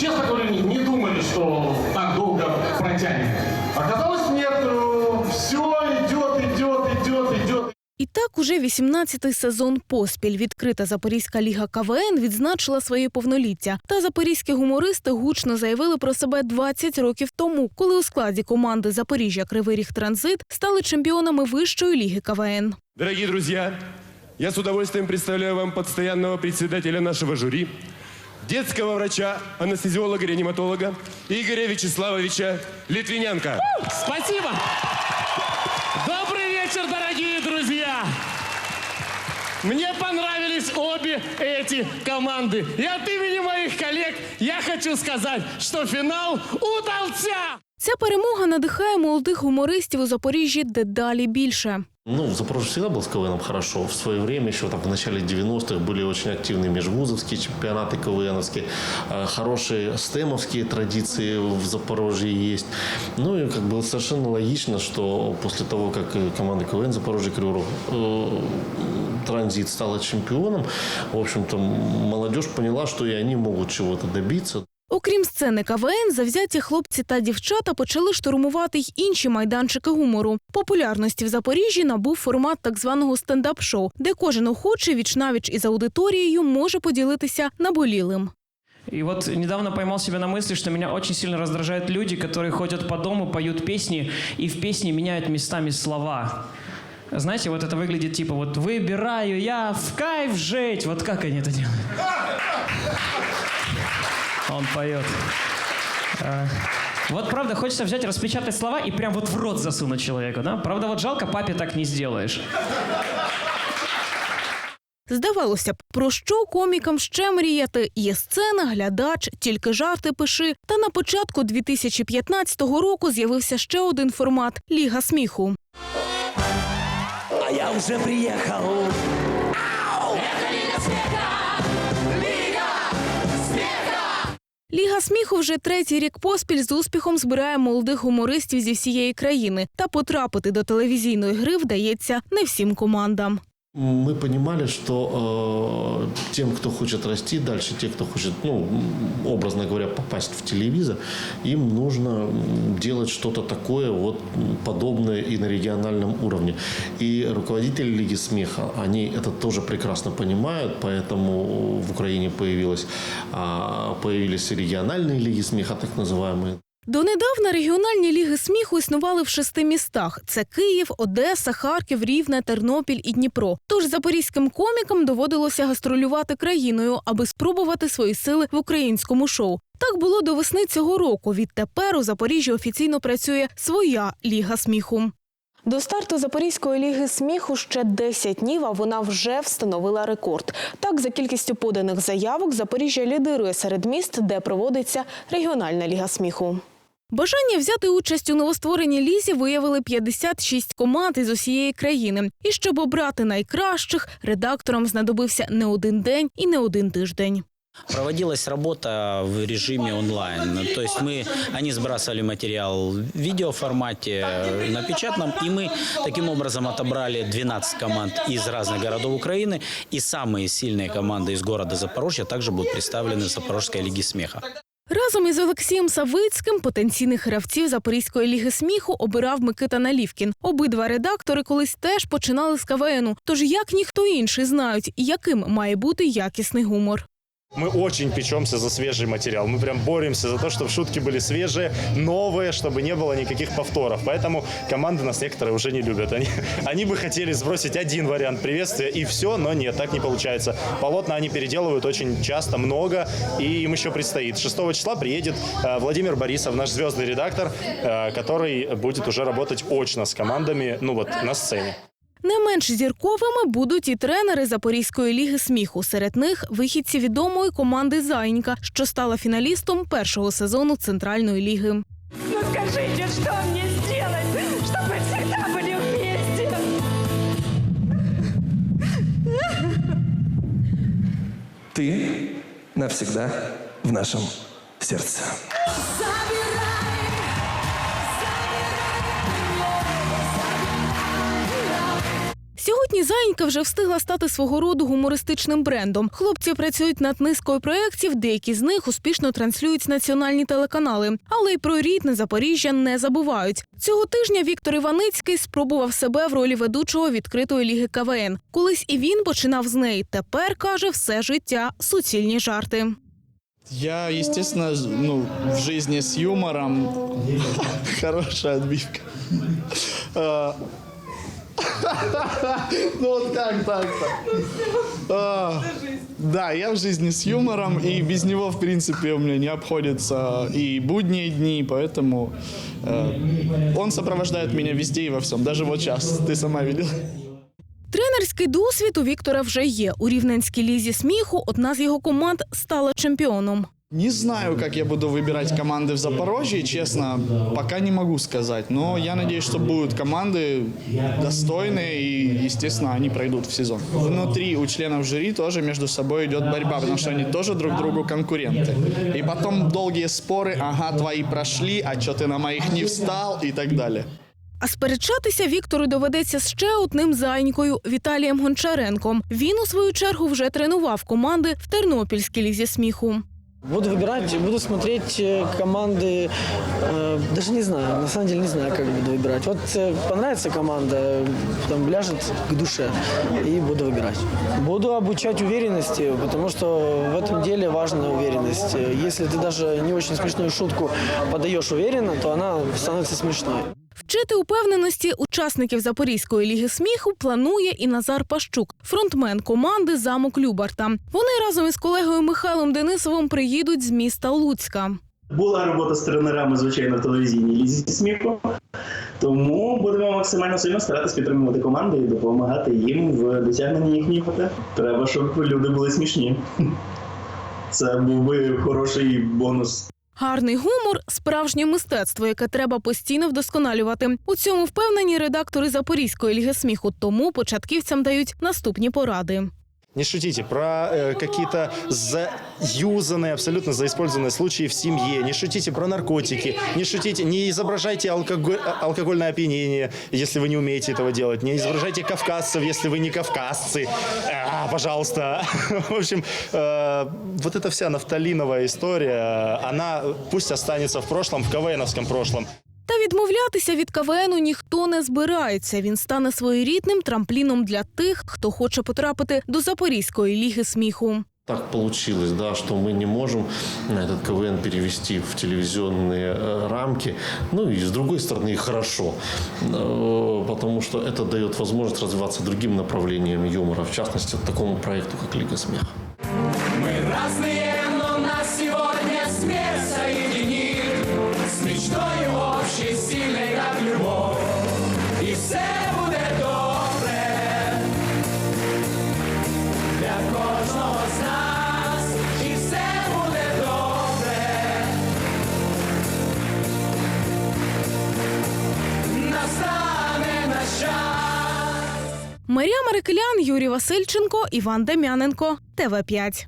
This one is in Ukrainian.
честно говоря, не, думали, что так долго протянет. Оказалось, нет, все идет, идет, идет, идет. І так уже 18-й сезон поспіль відкрита Запорізька ліга КВН відзначила своє повноліття. Та запорізькі гумористи гучно заявили про себе 20 років тому, коли у складі команди Запоріжжя Кривий Ріг Транзит стали чемпіонами вищої ліги КВН. Дорогие друзья, я с удовольствием представляю вам постоянного председателя нашего жюри, детского врача, анестезиолога-реаниматолога Игоря Вячеславовича Литвиненко. Спасибо! Добрый вечер, дорогие друзья! Мне понравились обе эти команды. И от имени моих коллег я хочу сказать, что финал удался! Ця перемога надихає молодих гумористів у Запоріжжі дедалі більше. Ну, в Запорожье всегда был с КВНом хорошо. В свое время, еще там в начале 90-х, были очень активные межвузовские чемпионаты КВНовские. Э, Хорошие стемовские традиции в Запорожье есть. Ну и как бы совершенно логично, что после того, как э, команда КВН Запорожье Кривой Рог, э, Транзит стала чемпионом, в общем-то, молодежь поняла, что и они могут чего-то добиться. Окрім сцени КВН, завзяті хлопці та дівчата почали штурмувати й інші майданчики гумору. Популярності в Запоріжжі набув формат так званого стендап-шоу, де кожен охочий вічнавіч із аудиторією може поділитися наболілим. И вот недавно поймал себя на мысли, что меня очень сильно раздражают люди, которые ходят по дому, поют песни, и в песне меняют местами слова. Знаете, вот это выглядит типа вот «выбираю я в кайф жить». Вот как они это делают? Он поет. А, Вот правда, хочется взять, распечатать слова и прям вот в рот засунуть человеку, да? Правда, вот жалко, папе так не сделаешь. Здавалося б, про що комікам ще мріяти? Є сцена, глядач, тільки жарти пиши. Та на початку 2015 року з'явився ще один формат Ліга сміху. А я уже приехал. Ліга сміху вже третій рік поспіль з успіхом збирає молодих гумористів зі всієї країни. Та потрапити до телевізійної гри вдається не всім командам. Мы понимали, что э, тем, кто хочет расти дальше, те, кто хочет, ну, образно говоря, попасть в телевизор, им нужно делать что-то такое вот подобное и на региональном уровне. И руководители Лиги Смеха, они это тоже прекрасно понимают, поэтому в Украине появилась, а, появились региональные Лиги Смеха, так называемые. Донедавна регіональні ліги сміху існували в шести містах: це Київ, Одеса, Харків, Рівне, Тернопіль і Дніпро. Тож запорізьким комікам доводилося гастролювати країною, аби спробувати свої сили в українському шоу. Так було до весни цього року. Відтепер у Запоріжжі офіційно працює своя ліга сміху. До старту Запорізької ліги сміху ще 10 днів, а вона вже встановила рекорд. Так, за кількістю поданих заявок Запоріжжя лідирує серед міст, де проводиться регіональна ліга сміху. Бажання взяти участь у новоствореній лізі виявили 56 команд із усієї країни. І щоб обрати найкращих, редакторам знадобився не один день і не один тиждень. Проводилась работа в режиме онлайн. То есть мы, они сбрасывали материал в видеоформате, э, на печатном, и мы таким образом отобрали 12 команд из разных городов Украины, и самые сильные команды из города Запорожья также будут представлены в Запорожской лиге смеха. Разом із Олексієм Савицьким потенційних гравців Запорізької ліги сміху обирав Микита Налівкін. Обидва редактори колись теж починали з КВНу. Тож як ніхто інший знають, яким має бути якісний гумор. Мы очень печемся за свежий материал. Мы прям боремся за то, чтобы шутки были свежие, новые, чтобы не было никаких повторов. Поэтому команды нас некоторые уже не любят. Они, они бы хотели сбросить один вариант приветствия и все, но нет, так не получается. Полотна они переделывают очень часто, много, и им еще предстоит. 6 числа приедет э, Владимир Борисов, наш звездный редактор, э, который будет уже работать очно с командами, ну вот, на сцене. Не менш зірковими будуть і тренери Запорізької ліги сміху. Серед них вихідці відомої команди Зайнька, що стала фіналістом першого сезону центральної ліги. Ну скажите, что мне сделать, чтобы всегда были вместе? Ты навсегда в нашем сердце. Сьогодні Заїнька вже встигла стати свого роду гумористичним брендом. Хлопці працюють над низкою проєктів, деякі з них успішно транслюють національні телеканали, але й про рідне Запоріжжя не забувають. Цього тижня Віктор Іваницький спробував себе в ролі ведучого відкритої ліги КВН. Колись і він починав з неї. Тепер каже все життя суцільні жарти. Я, естественно, ну, в жизни с юмором. Хорошая отбивка. А, Ну вот как так-то? А, Да, я в жизни с юмором, и без него, в принципе, у меня не обходятся и будние дни, поэтому э, он сопровождает меня везде и во всем. Даже вот сейчас, ты сама видела. Тренерський досвід у Віктора вже є. У рівненській лізі сміху одна з його команд стала чемпіоном. Не знаю, как я буду выбирать команды в Запорожье, честно, пока не могу сказать. Но я надеюсь, что будут команды достойные и, естественно, они пройдут в сезон. Внутри у членов жюри тоже между собой идет борьба, потому что они тоже друг другу конкуренты. И потом долгие споры, ага, твои прошли, а что ты на моих не встал и так далее. А сперечатися Віктору доведеться з ще одним зайнькою Віталієм Гончаренком. Він у свою чергу вже тренував команди в Тернопільській лізі сміху. Буду выбирать, буду смотреть э, команды, э, даже не знаю, на самом деле не знаю, как буду выбирать. Вот э, понравится команда, там ляжет к душе и буду выбирать. Буду обучать уверенности, потому что в этом деле важна уверенность. Если ты даже не очень смешную шутку подаешь уверенно, то она становится смешной. Вчити упевненості учасників Запорізької ліги сміху планує і Назар Пащук, фронтмен команди Замок Любарта. Вони разом із колегою Михайлом Денисовим приїдуть з міста Луцька. Була робота з тренерами, звичайно, в телевізійній лізі сміху. Тому будемо максимально сильно старатися підтримувати команду і допомагати їм в досягненні їхніх мети. Треба, щоб люди були смішні. Це був би хороший бонус. Гарний гумор справжнє мистецтво, яке треба постійно вдосконалювати. У цьому впевнені редактори Запорізької ліги сміху. Тому початківцям дають наступні поради. Не шутите про э, какие-то заюзанные, абсолютно заиспользованные случаи в семье. Не шутите про наркотики. Не шутите, не изображайте алкоголь, а- алкогольное опьянение, если вы не умеете этого делать. Не изображайте кавказцев, если вы не кавказцы. А, пожалуйста. В общем, э, вот эта вся нафталиновая история, она пусть останется в прошлом, в КВНовском прошлом. Та відмовлятися від КВНу ніхто не збирається. Він стане своєрідним трампліном для тих, хто хоче потрапити до Запорізької ліги сміху. Так получилось, да, что мы не можем этот КВН перевести в телевизионные э, рамки. Ну и с другой стороны и хорошо, э, потому что это дает возможность развиваться другим направлениям юмора, в частности, такому проекту, как Лига смеха. Марія Марикелян, Юрій Васильченко, Іван Дем'яненко, ТВ 5